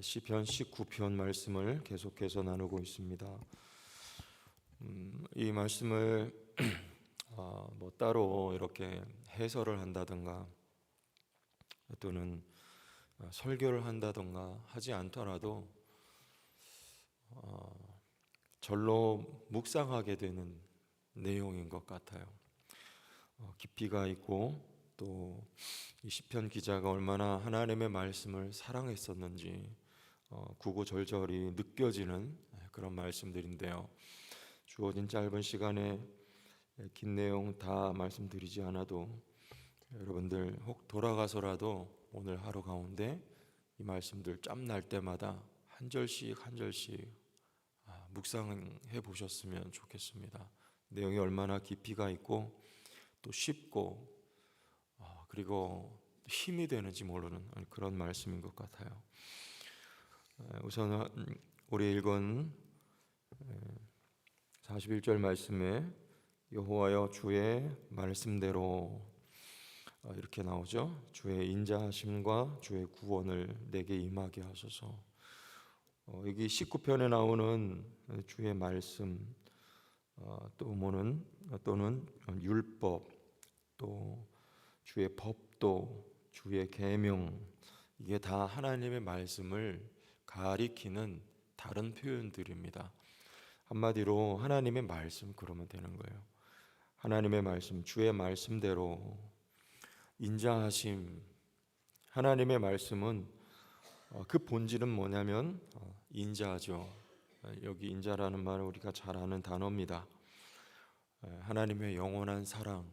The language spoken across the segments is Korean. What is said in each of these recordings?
시편 19편 말씀을 계속해서 나누고 있습니다. 음, 이 말씀을 아, 뭐 따로 이렇게 해설을 한다든가 또는 설교를 한다든가 하지 않더라도 어, 절로 묵상하게 되는 내용인 것 같아요. 어, 깊이가 있고 또 이 시편 기자가 얼마나 하나님의 말씀을 사랑했었는지 어, 구구절절이 느껴지는 그런 말씀들인데요. 주어진 짧은 시간에 긴 내용 다 말씀드리지 않아도 여러분들 혹 돌아가서라도 오늘 하루 가운데 이 말씀들 짬날 때마다 한 절씩 한 절씩 아, 묵상해 보셨으면 좋겠습니다. 내용이 얼마나 깊이가 있고 또 쉽고 아, 그리고 힘이 되는지 모르는 그런 말씀인 것 같아요. 우선 우리 읽은 41절 말씀에 여호와여 주의 말씀대로 어, 이렇게 나오죠. 주의 인자하심과 주의 구원을 내게 임하게 하소서. 어, 여기 19편에 나오는 주의 말씀 어, 또 뭐는 또는 율법 또 주의 법도 주의 계명 이게 다 하나님의 말씀을 가리키는 다른 표현들입니다. 한마디로 하나님의 말씀 그러면 되는 거예요. 하나님의 말씀, 주의 말씀대로 인자하심. 하나님의 말씀은 어, 그 본질은 뭐냐면 어, 인자죠. 여기 인자라는 말은 우리가 잘 아는 단어입니다. 하나님의 영원한 사랑,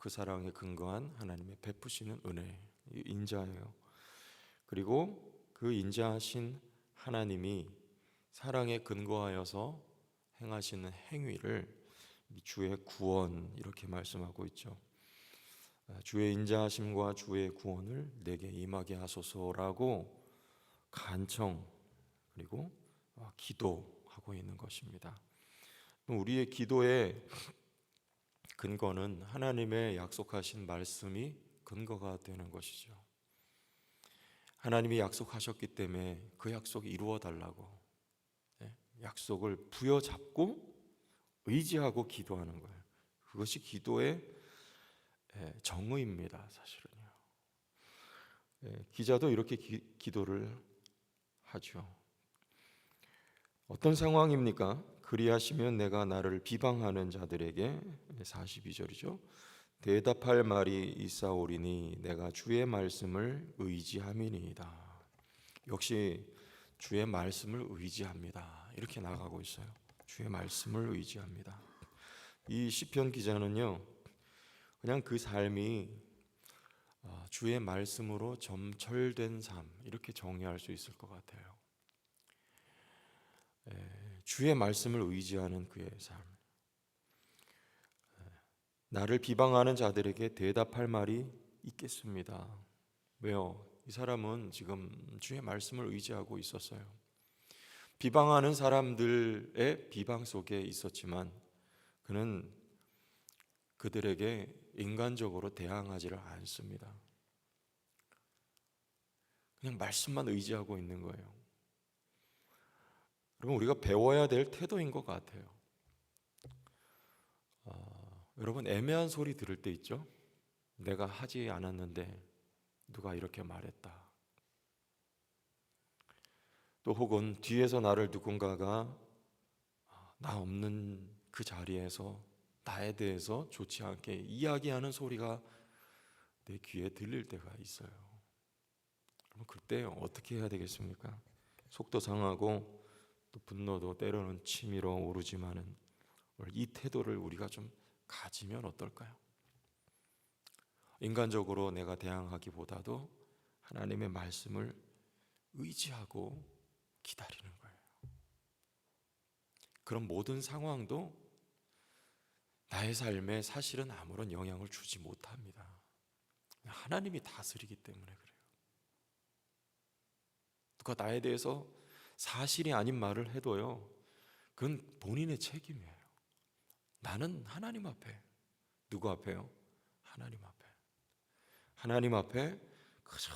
그 사랑에 근거한 하나님의 베푸시는 은혜, 인자예요. 그리고 그 인자하신 하나님이 사랑에 근거하여서 행하시는 행위를 주의 구원 이렇게 말씀하고 있죠. 아, 주의 인자하심과 주의 구원을 내게 임하게 하소서라고 간청 그리고 아, 기도하고 있는 것입니다. 우리의 기도의 근거는 하나님의 약속하신 말씀이 근거가 되는 것이죠. 하나님이 약속하셨기 때문에 그 약속이 이루어 달라고 네? 약속을 부여잡고 의지하고 기도하는 거예요. 그것이 기도의 정의입니다, 사실은요. 기자도 이렇게 기, 기도를 하죠. 어떤 상황입니까? 그리하시면 내가 나를 비방하는 자들에게 42절이죠. 대답할 말이 있사오리니 내가 주의 말씀을 의지함이니이다. 역시 주의 말씀을 의지합니다. 이렇게 나가고 있어요. 주의 말씀을 의지합니다. 이 시편 기자는요. 그냥 그 삶이 아, 주의 말씀으로 점철된 삶 이렇게 정의할 수 있을 것 같아요. 주의 말씀을 의지하는 그의 삶. 나를 비방하는 자들에게 대답할 말이 있겠습니다. 왜요? 이 사람은 지금 주의 말씀을 의지하고 있었어요. 비방하는 사람들의 비방 속에 있었지만 그는 그들에게 인간적으로 대항하지를 않습니다. 그냥 말씀만 의지하고 있는 거예요. 여러분 우리가 배워야 될 태도인 것 같아요. 어, 여러분 애매한 소리 들을 때 있죠? 내가 하지 않았는데 누가 이렇게 말했다. 또 혹은 뒤에서 나를 누군가가 아, 나 없는 그 자리에서 나에 대해서 좋지 않게 이야기하는 소리가 내 귀에 들릴 때가 있어요. 그럼 그때 어떻게 해야 되겠습니까? 속도 상하고 또 분노도 때로는 치밀어 오르지만은 이 태도를 우리가 좀 가지면 어떨까요? 인간적으로 내가 대항하기보다도 하나님의 말씀을 의지하고 기다리는 거예요. 그런 모든 상황도 나의 삶에 사실은 아무런 영향을 주지 못합니다. 하나님이 다스리기 때문에 그래요. 누가 나에 대해서 사실이 아닌 말을 해도요, 그건 본인의 책임이에요. 나는 하나님 앞에, 누구 앞에요? 하나님 앞에. 하나님 앞에 그저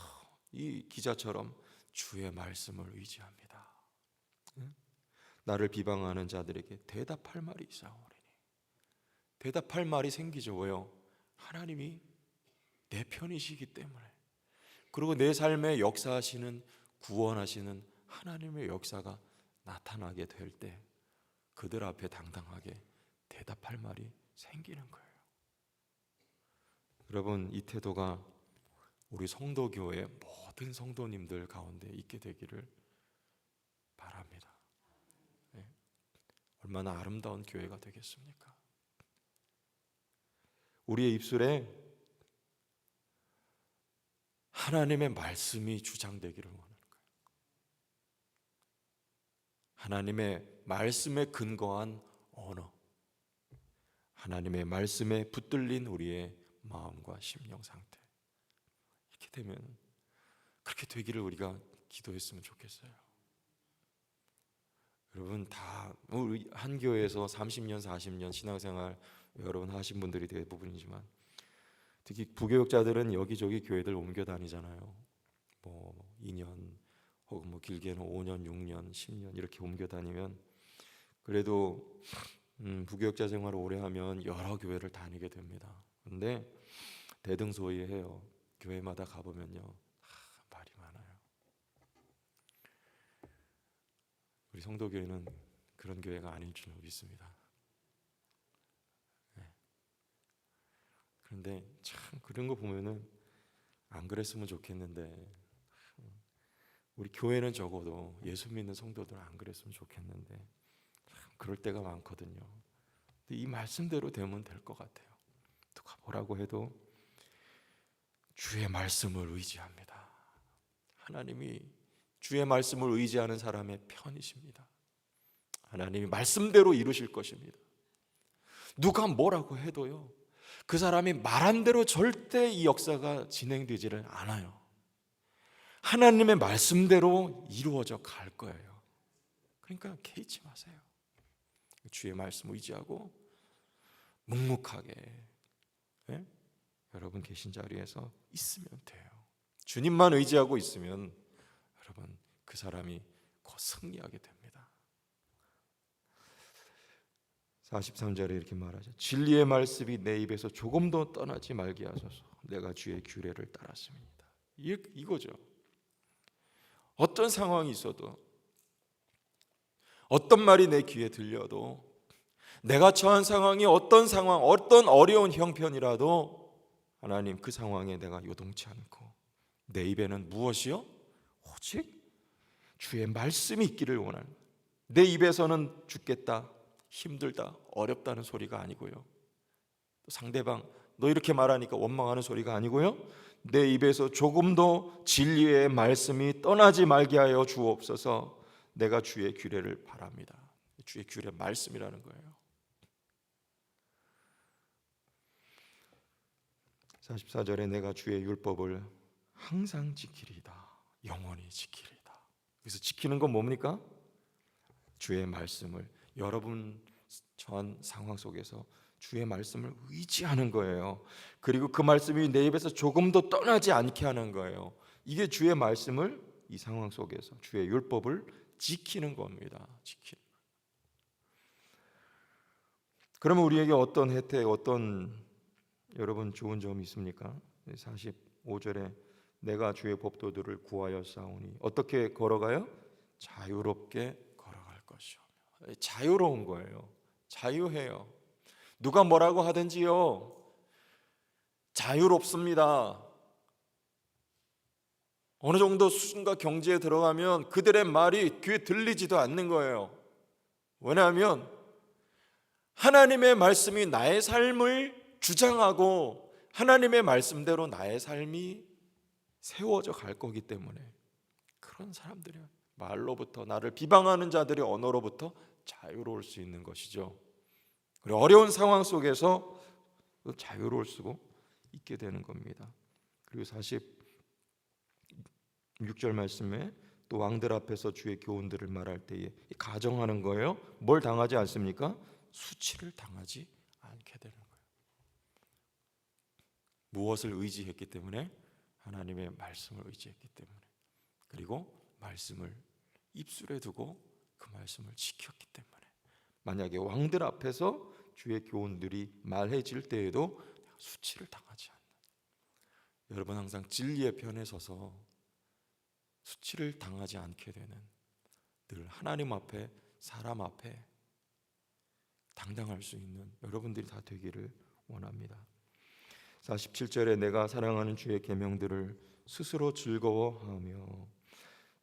이 기자처럼 주의 말씀을 의지합니다. 응? 나를 비방하는 자들에게 대답할 말이 있사오리니 대답할 말이 생기죠. 왜요? 하나님이 내 편이시기 때문에 그리고 내 삶에 역사하시는 구원하시는 하나님의 역사가 나타나게 될 때 그들 앞에 당당하게 대답할 말이 생기는 거예요. 여러분 이 태도가 우리 성도교회 모든 성도님들 가운데 있게 되기를 바랍니다. 네. 얼마나 아름다운 교회가 되겠습니까? 우리의 입술에 하나님의 말씀이 주장되기를 거예요. 하나님의 말씀에 근거한 언어, 하나님의 말씀에 붙들린 우리의 마음과 심령 상태. 이렇게 되면 그렇게 되기를 우리가 기도했으면 좋겠어요. 여러분 다 한 교회에서 30년, 40년 신앙생활 여러분 하신 분들이 대부분이지만 특히 부교육자들은 여기저기 교회들 옮겨 다니잖아요. 뭐 2년 혹은 뭐 길게는 5년, 6년, 10년 이렇게 옮겨 다니면 그래도 음, 부교육자 생활을 오래 하면 여러 교회를 다니게 됩니다. 근데 대등소이해요. 교회마다 가보면요, 하, 말이 많아요. 우리 성도교회는 그런 교회가 아닐 줄 믿습니다. 네. 그런데 참 그런 거 보면은 안 그랬으면 좋겠는데 우리 교회는 적어도 예수 믿는 성도들 안 그랬으면 좋겠는데 참 그럴 때가 많거든요. 이 말씀대로 되면 될 것 같아요. 누가 뭐라고 해도 주의 말씀을 의지합니다. 하나님이 주의 말씀을 의지하는 사람의 편이십니다. 하나님이 말씀대로 이루실 것입니다. 누가 뭐라고 해도요. 그 사람이 말한 대로 절대 이 역사가 진행되지를 않아요. 하나님의 말씀대로 이루어져 갈 거예요. 그러니까 개의치 마세요. 주의 말씀 의지하고 묵묵하게 예? 여러분 계신 자리에서 있으면 돼요. 주님만 의지하고 있으면 여러분 그 사람이 곧 승리하게 됩니다. 43절에 이렇게 말하죠. 진리의 말씀이 내 입에서 조금도 떠나지 말게 하소서. 내가 주의 규례를 따랐습니다. 이, 이거죠. 어떤 상황이 있어도 어떤 말이 내 귀에 들려도 내가 처한 상황이 어떤 상황, 어떤 어려운 형편이라도 하나님 그 상황에 내가 요동치 않고 내 입에는 무엇이요? 오직 주의 말씀이 있기를 원하는 내 입에서는 죽겠다, 힘들다, 어렵다는 소리가 아니고요. 상대방 너 이렇게 말하니까 원망하는 소리가 아니고요. 내 입에서 조금도 진리의 말씀이 떠나지 말게 하여 주옵소서. 내가 주의 규례를 바랍니다. 주의 규례 말씀이라는 거예요. 44절에 내가 주의 율법을 항상 지키리다. 영원히 지키리다. 그래서 지키는 건 뭡니까? 주의 말씀을 여러분 처한 상황 속에서 주의 말씀을 의지하는 거예요. 그리고 그 말씀이 내 입에서 조금도 떠나지 않게 하는 거예요. 이게 주의 말씀을 이 상황 속에서 주의 율법을 지키는 겁니다. 지키는. 그러면 우리에게 어떤 혜택, 어떤 여러분 좋은 점이 있습니까? 45절에 내가 주의 법도들을 구하여 싸우니 어떻게 걸어가요? 자유롭게 걸어갈 것이요. 자유로운 거예요. 자유해요. 누가 뭐라고 하든지요. 자유롭습니다. 어느 정도 수준과 경지에 들어가면 그들의 말이 귀에 들리지도 않는 거예요. 왜냐하면 하나님의 말씀이 나의 삶을 주장하고 하나님의 말씀대로 나의 삶이 세워져 갈 거기 때문에 그런 사람들이 말로부터 나를 비방하는 자들의 언어로부터 자유로울 수 있는 것이죠. 그리고 어려운 상황 속에서 자유로울 수 있게 되는 겁니다. 그리고 46절 말씀에 또 왕들 앞에서 주의 교훈들을 말할 때에 가정하는 거예요. 뭘 당하지 않습니까? 수치를 당하지 않게 되는 거예요. 무엇을 의지했기 때문에 하나님의 말씀을 의지했기 때문에 그리고 말씀을 입술에 두고 그 말씀을 지켰기 때문에 만약에 왕들 앞에서 주의 교훈들이 말해질 때에도 수치를 당하지 않는 여러분 항상 진리의 편에 서서 수치를 당하지 않게 되는 늘 하나님 앞에 사람 앞에 당당할 수 있는 여러분들이 다 되기를 원합니다. 47절에 내가 사랑하는 주의 계명들을 스스로 즐거워하며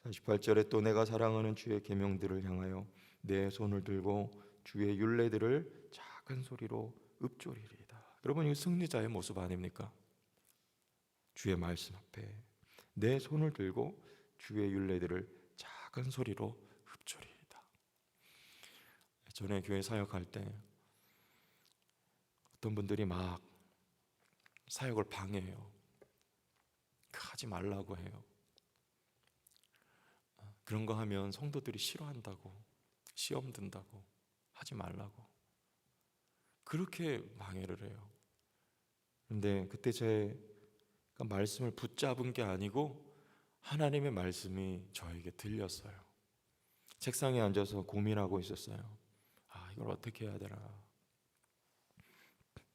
48절에 또 내가 사랑하는 주의 계명들을 향하여 내 손을 들고 주의 율례들을 작은 소리로 읊조리리이다. 여러분 이 승리자의 모습 아닙니까? 주의 말씀 앞에 내 손을 들고 주의 율례들을 작은 소리로 읊조리이다. 전에 교회 사역할 때 어떤 분들이 막 사역을 방해해요. 하지 말라고 해요. 그런 거 하면 성도들이 싫어한다고 시험 든다고 하지 말라고 그렇게 방해를 해요. 근데 그때 제 말씀을 붙잡은 게 아니고 하나님의 말씀이 저에게 들렸어요. 책상에 앉아서 고민하고 있었어요. 아, 이걸 어떻게 해야 되나.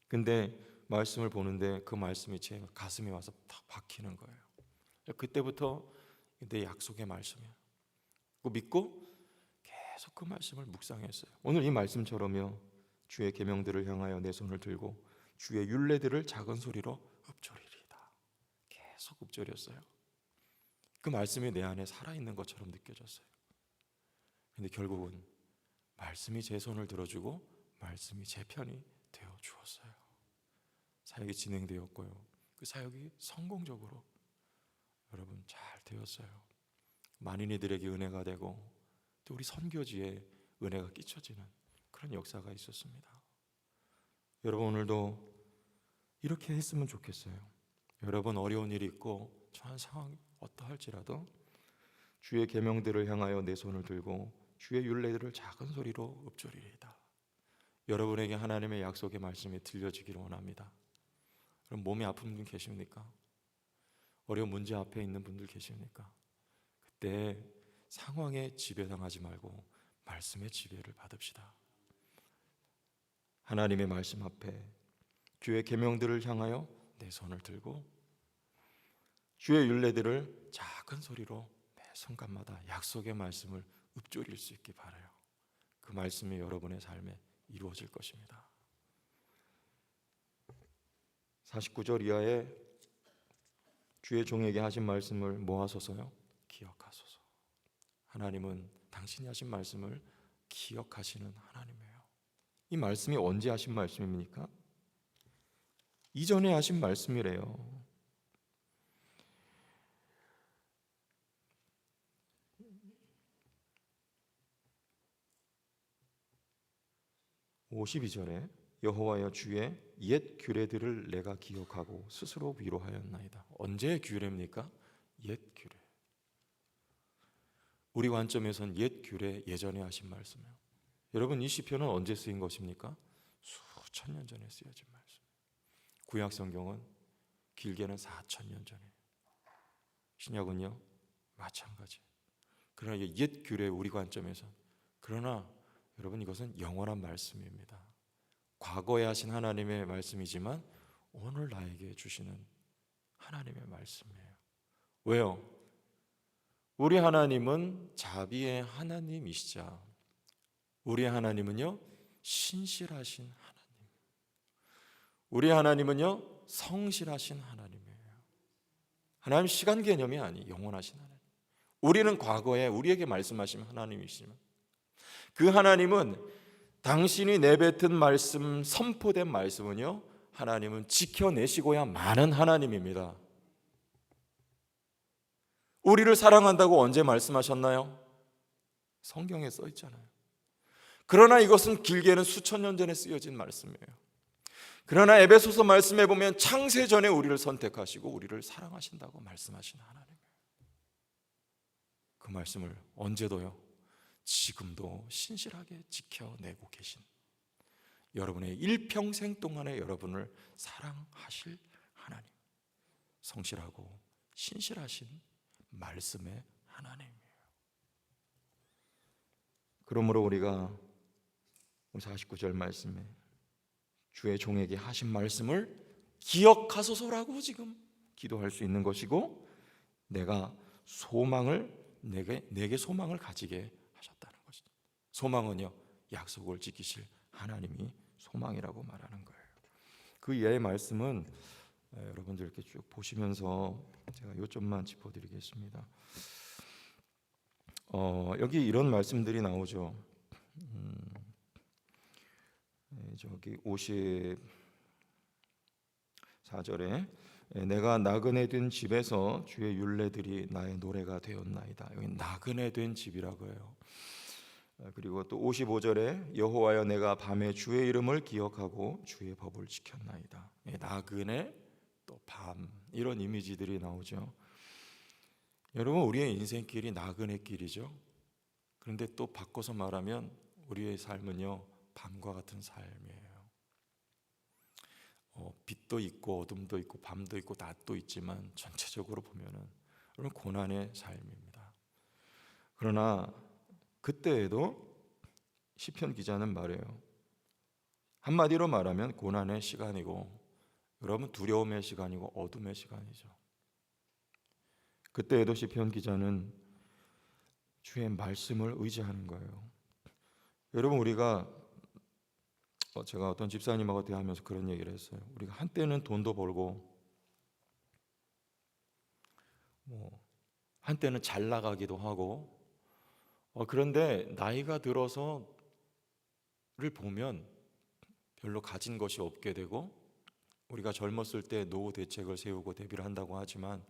근데 말씀을 보는데 그 말씀이 제 가슴에 와서 탁 박히는 거예요. 그때부터 내 약속의 말씀이야. 그 믿고 계속 그 말씀을 묵상했어요. 오늘 이 말씀처럼요. 주의 계명들을 향하여 내 손을 들고 주의 율례들을 작은 소리로 읊조리리다. 계속 읊조렸어요. 그 말씀이 내 안에 살아 있는 것처럼 느껴졌어요. 근데 결국은 말씀이 제 손을 들어주고 말씀이 제 편이 되어 주었어요. 사역이 진행되었고요. 그 사역이 성공적으로 여러분 잘 되었어요. 많은 이들에게 은혜가 되고 또 우리 선교지에 은혜가 끼쳐지는 그런 역사가 있었습니다. 여러분 오늘도 이렇게 했으면 좋겠어요. 여러분 어려운 일이 있고 처한 상황이 어떠할지라도 주의 계명들을 향하여 내 손을 들고 주의 율례들을 작은 소리로 읊조리리다. 여러분에게 하나님의 약속의 말씀이 들려지기를 원합니다. 그럼 몸이 아픈 분 계십니까? 어려운 문제 앞에 있는 분들 계십니까? 그때 상황에 지배당하지 말고 말씀의 지배를 받읍시다. 하나님의 말씀 앞에 주의 계명들을 향하여 내 손을 들고 주의 율례들을 작은 소리로 매 순간마다 약속의 말씀을 읊조릴 수 있기 바라요. 그 말씀이 여러분의 삶에 이루어질 것입니다. 49절 이하에 주의 종에게 하신 말씀을 모아서서요 기억하소서. 하나님은 당신이 하신 말씀을 기억하시는 하나님이에요. 이 말씀이 언제 하신 말씀입니까? 이전에 하신 말씀이래요. (52절에) 여호와여 주의 옛 규례들을 내가 기억하고 스스로 위로하였나이다. 언제 규례입니까? 옛 규례. 우리 관점에선 옛 규례 예전에 하신 말씀이에요. 여러분 이 시편은 언제 쓰인 것입니까? 수천 년 전에 쓰여진 말씀. 구약 성경은 길게는 4천 년 전에. 신약은요 마찬가지. 그러나 옛 규례 우리 관점에선 그러나 여러분 이것은 영원한 말씀입니다. 과거에 하신 하나님의 말씀이지만 오늘 나에게 주시는 하나님의 말씀이에요. 왜요? 우리 하나님은 자비의 하나님이시자 우리 하나님은요 신실하신 하나님. 우리 하나님은요 성실하신 하나님이에요. 하나님 시간 개념이 아니 영원하신 하나님. 우리는 과거에 우리에게 말씀하신 하나님이시지만 그 하나님은 당신이 내뱉은 말씀, 선포된 말씀은요, 하나님은 지켜내시고야 많은 하나님입니다. 우리를 사랑한다고 언제 말씀하셨나요? 성경에 써 있잖아요. 그러나 이것은 길게는 수천 년 전에 쓰여진 말씀이에요. 그러나 에베소서 말씀에 보면 창세 전에 우리를 선택하시고 우리를 사랑하신다고 말씀하신 하나님이에요. 그 말씀을 언제도요? 지금도 신실하게 지켜내고 계신 여러분의 일평생 동안에 여러분을 사랑하실 하나님 성실하고 신실하신 말씀의 하나님이에요 그러므로 우리가 49절 말씀에 주의 종에게 하신 말씀을 기억하소서라고 지금 기도할 수 있는 것이고 내가 소망을 내게 내게 소망을 가지게 하셨다는 것이죠. 소망은요 약속을 지키실 하나님이 소망이라고 말하는 거예요. 그 이하의 말씀은 에, 여러분들 이렇게 쭉 보시면서 제가 요점만 짚어드리겠습니다. 어, 여기 이런 말씀들이 나오죠. 음, 에, 저기 54절에 내가 나그네 된 집에서 주의 율례들이 나의 노래가 되었나이다. 여기 나그네 된 집이라고 해요. 아, 그리고 또 55절에 여호와여 내가 밤에 주의 이름을 기억하고 주의 법을 지켰나이다. 예, 나그네 또 밤 이런 이미지들이 나오죠. 여러분 우리의 인생길이 나그네 길이죠. 그런데 또 바꿔서 말하면 우리의 삶은요 밤과 같은 삶이에요. 어, 빛도 있고 어둠도 있고 밤도 있고 낮도 있지만 전체적으로 보면은 그런 고난의 삶입니다. 그러나 그때에도 시편 기자는 말해요. 한마디로 말하면 고난의 시간이고 여러분 두려움의 시간이고 어둠의 시간이죠. 그때에도 시편 기자는 주의 말씀을 의지하는 거예요. 여러분 우리가 어, 제가 어떤 집사님하고 대화하면서 그런 얘기를 했어요. 우리가 한때는 돈도 벌고 뭐 한때는 잘 나가기도 하고 어, 그런데 나이가 들어서를 보면 별로 가진 것이 없게 되고 우리가 젊었을 때 노후 대책을 세우고 대비를 한다고 하지만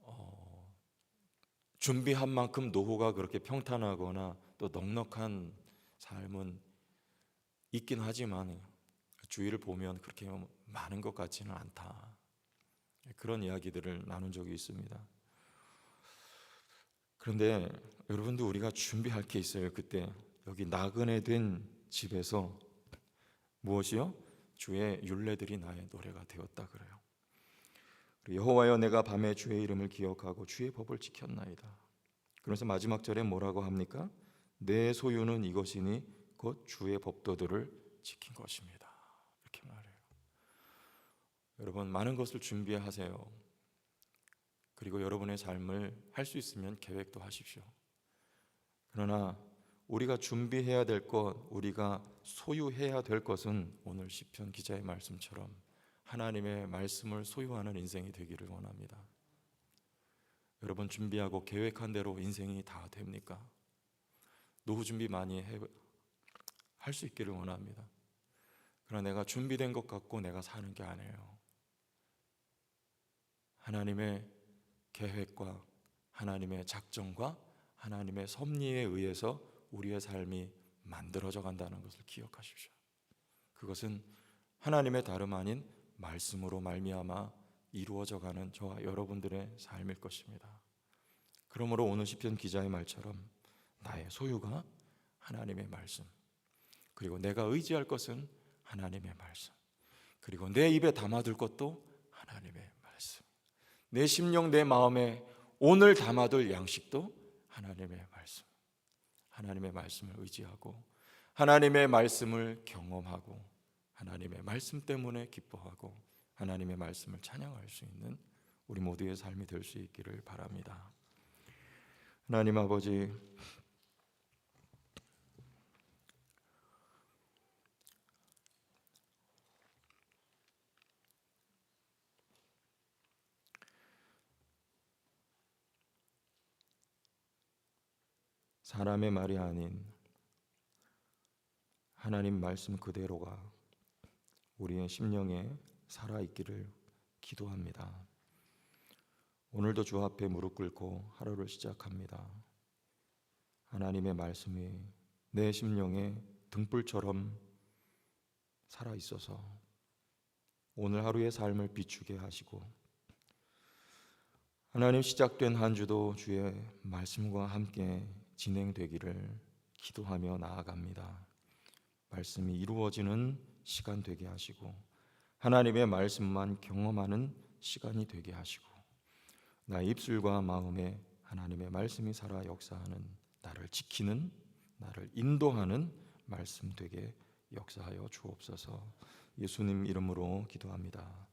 어, 준비한 만큼 노후가 그렇게 평탄하거나 또 넉넉한 삶은 있긴 하지만 주위를 보면 그렇게 많은 것 같지는 않다. 그런 이야기들을 나눈 적이 있습니다. 그런데 여러분도 우리가 준비할 게 있어요. 그때 여기 나그네 된 집에서 무엇이요? 주의 율례들이 나의 노래가 되었다 그래요. 여호와여 내가 밤에 주의 이름을 기억하고 주의 법을 지켰나이다. 그래서 마지막 절에 뭐라고 합니까? 내 소유는 이것이니 곧 주의 법도들을 지킨 것입니다. 이렇게 말해요. 여러분 많은 것을 준비하세요. 그리고 여러분의 삶을 할 수 있으면 계획도 하십시오. 그러나 우리가 준비해야 될 것, 우리가 소유해야 될 것은 오늘 시편 기자의 말씀처럼 하나님의 말씀을 소유하는 인생이 되기를 원합니다. 여러분 준비하고 계획한 대로 인생이 다 됩니까? 노후 준비 많이 할 수 있기를 원합니다. 그러나 내가 준비된 것 같고 내가 사는 게 아니에요. 하나님의 계획과 하나님의 작정과 하나님의 섭리에 의해서 우리의 삶이 만들어져 간다는 것을 기억하십시오. 그것은 하나님의 다름 아닌 말씀으로 말미암아 이루어져 가는 저와 여러분들의 삶일 것입니다. 그러므로 오늘 시편 기자의 말처럼 나의 소유가 하나님의 말씀 그리고 내가 의지할 것은 하나님의 말씀. 그리고 내 입에 담아둘 것도 하나님의 말씀. 내 심령 내 마음에 오늘 담아둘 양식도 하나님의 말씀. 하나님의 말씀을 의지하고 하나님의 말씀을 경험하고 하나님의 말씀 때문에 기뻐하고 하나님의 말씀을 찬양할 수 있는 우리 모두의 삶이 될 수 있기를 바랍니다. 하나님 아버지 사람의 말이 아닌 하나님 말씀 그대로가 우리의 심령에 살아 있기를 기도합니다. 오늘도 주 앞에 무릎 꿇고 하루를 시작합니다. 하나님의 말씀이 내 심령에 등불처럼 살아 있어서 오늘 하루의 삶을 비추게 하시고 하나님 시작된 한 주도 주의 말씀과 함께 진행되기를 기도하며 나아갑니다. 말씀이 이루어지는 시간 되게 하시고 하나님의 말씀만 경험하는 시간이 되게 하시고 나 입술과 마음에 하나님의 말씀이 살아 역사하는 나를 지키는 나를 인도하는 말씀 되게 역사하여 주옵소서. 예수님 이름으로 기도합니다.